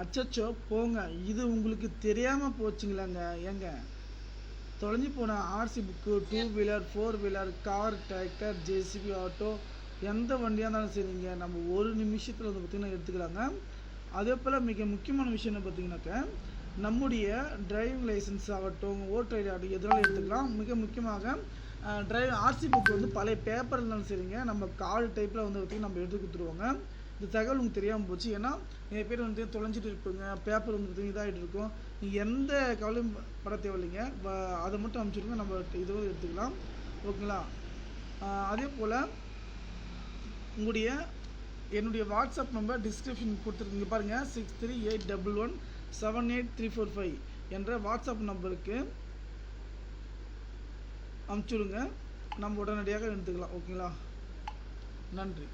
அச்சச்சோ போங்க. இது உங்களுக்கு தெரியாமல் போச்சுங்களாங்க. ஏங்க? தொலைஞ்சு போன RC book two wheeler four wheeler car tractor JCB auto எந்த வண்டியாக இருந்தாலும் சரிங்க. நம்ம ஒரு நிமிஷத்தில் வந்து பார்த்திங்கன்னா எடுத்துக்கலாங்க. அதே போல் மிக முக்கியமான விஷயம் என்ன பார்த்தீங்கன்னாக்கா நம்முடைய டிரைவிங் லைசன்ஸ் ஆகட்டும் ஓட்டர் ஐடி ஆகட்டும் எதுனாலும் எடுத்துக்கலாம். மிக முக்கியமாக டிரைவ் ஆர்சி புக் வந்து பழைய பேப்பர் இருந்தாலும் சரிங்க. நம்ம கார்டு டைப்பில் வந்து பார்த்திங்கன்னா நம்ம எடுத்து கொடுத்துருவோங்க. இந்த தகவல் உங்களுக்கு தெரியாமல் போச்சு. ஏன்னா நிறைய பேர் வந்து தொலைஞ்சிட்டு இருப்பீங்க. பேப்பர் வந்து இதாகிட்டு இருக்கும். நீங்கள் எந்த கவலையும் பட தேவையில்லைங்க. அதை மட்டும் அனுப்பிச்சிடுங்க நம்ம இதுவும் எடுத்துக்கலாம். ஓகேங்களா? அதே போல் உங்களுடைய என்னுடைய வாட்ஸ்அப் நம்பர் டிஸ்கிரிப்ஷன் கொடுத்துருக்கீங்க பாருங்கள் six three eight double one seven eight three four five என்ற வாட்ஸ்அப் நம்பருக்கு அனுப்பிச்சுடுங்க நம்ம உடனடியாக எடுத்துக்கலாம். ஓகேங்களா? நன்றி.